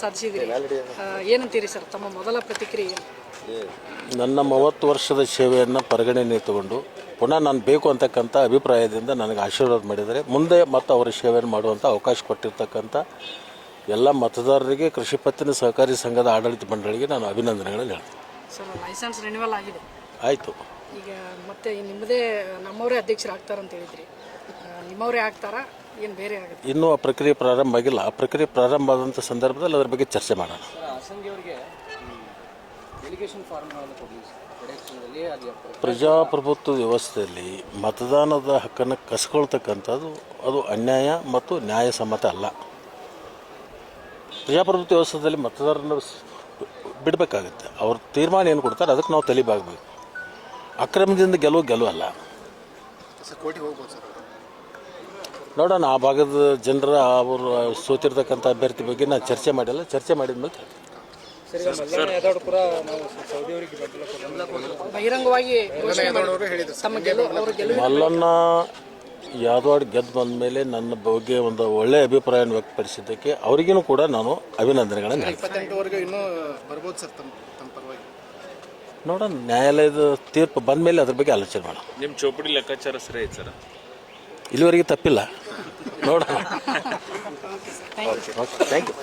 ಸಾಧಿಸಿದಿರಿ ಏನಂತೀರಿ ಸರ್ ತಮ್ಮ ಮೊದಲ ಪ್ರತಿಕ್ರಿಯೆ? ನನ್ನ ಮೂವತ್ತು ವರ್ಷದ ಸೇವೆಯನ್ನು ಪರಿಗಣನೆ ತಗೊಂಡು ಪುನಃ ನಾನು ಬೇಕು ಅಂತಕ್ಕಂಥ ಅಭಿಪ್ರಾಯದಿಂದ ನನಗೆ ಆಶೀರ್ವಾದ ಮಾಡಿದರೆ ಮುಂದೆ ಮತ್ತು ಅವರ ಸೇವೆಯನ್ನು ಮಾಡುವಂಥ ಅವಕಾಶ ಕೊಟ್ಟಿರ್ತಕ್ಕಂಥ ಎಲ್ಲ ಮತದಾರರಿಗೆ ಕೃಷಿ ಪತ್ತಿನ ಸಹಕಾರಿ ಸಂಘದ ಆಡಳಿತ ಮಂಡಳಿಗೆ ನಾನು ಅಭಿನಂದನೆಗಳನ್ನು ಹೇಳ್ತೀನಿ. ಸರ್ ಲೈಸೆನ್ಸ್ ಆಗಿದೆ. ಆಯಿತು. ಈಗ ಮತ್ತೆ ನಿಮ್ಮದೇ ನಮ್ಮವರೇ ಅಧ್ಯಕ್ಷರಾಗ್ತಾರಂತ ಹೇಳಿದ್ರಿ. ನಿಮ್ಮವರೇ ಆಗ್ತಾರಾ? ಏನು ಬೇರೆ ಆಗುತ್ತೆ ಇನ್ನೂ ಆ ಪ್ರಕ್ರಿಯೆ ಪ್ರಾರಂಭ ಆಗಿಲ್ಲ. ಆ ಪ್ರಕ್ರಿಯೆ ಪ್ರಾರಂಭ ಆದಂಥ ಸಂದರ್ಭದಲ್ಲಿ ಅದರ ಬಗ್ಗೆ ಚರ್ಚೆ ಮಾಡೋಣ. ಅವರಿಗೆ ಡೆಲಿಗೇಷನ್ ಪ್ರಜಾಪ್ರಭುತ್ವ ವ್ಯವಸ್ಥೆಯಲ್ಲಿ ಮತದಾನದ ಹಕ್ಕನ್ನು ಕಸ್ಕೊಳ್ತಕ್ಕಂಥದ್ದು ಅದು ಅನ್ಯಾಯ ಮತ್ತು ನ್ಯಾಯಸಮ್ಮತ ಅಲ್ಲ. ಪ್ರಜಾಪ್ರಭುತ್ವ ವ್ಯವಸ್ಥೆಯಲ್ಲಿ ಮತದಾರರನ್ನು ಸ್- ಬಿಡಬೇಕಾಗುತ್ತೆ. ಅವ್ರ ತೀರ್ಮಾನ ಏನು ಕೊಡ್ತಾರೆ ಅದಕ್ಕೆ ನಾವು ತಲೆಬಾಗಬೇಕು. ಅಕ್ರಮದಿಂದ ಗೆಲುವು ಗೆಲುವು ಅಲ್ಲ ನೋಡೋಣ ಆ ಭಾಗದ ಜನರ ಅವರು ಸೋತಿರ್ತಕ್ಕಂಥ ಅಭ್ಯರ್ಥಿ ಬಗ್ಗೆ ನಾನು ಚರ್ಚೆ ಮಾಡಿಲ್ಲ. ಚರ್ಚೆ ಮಾಡಿದ ಮೇಲೆ ಮಲ್ಲಣ್ಣ ಯಾದವಾಡ್ ಗೆದ್ದು ಬಂದ ಮೇಲೆ ನನ್ನ ಬಗ್ಗೆ ಒಂದು ಒಳ್ಳೆಯ ಅಭಿಪ್ರಾಯವನ್ನು ವ್ಯಕ್ತಪಡಿಸಿದ್ದಕ್ಕೆ ಅವರಿಗೂ ಕೂಡ ನಾನು ಅಭಿನಂದನೆಗಳನ್ನು ನೋಡೋಣ ನ್ಯಾಯಾಲಯದ ತೀರ್ಪು ಬಂದ ಮೇಲೆ ಅದ್ರ ಬಗ್ಗೆ ಆಲೋಚನೆ ಮಾಡೋಣ. ನಿಮ್ಮ ಚೌಪಡಿ ಲೆಕ್ಕಾಚಾರ ಸರಿ ಐತೆ ಸರ್. ಇಲ್ಲಿವರೆಗೆ ತಪ್ಪಿಲ್ಲ. ನೋಡೋಣ. Thank you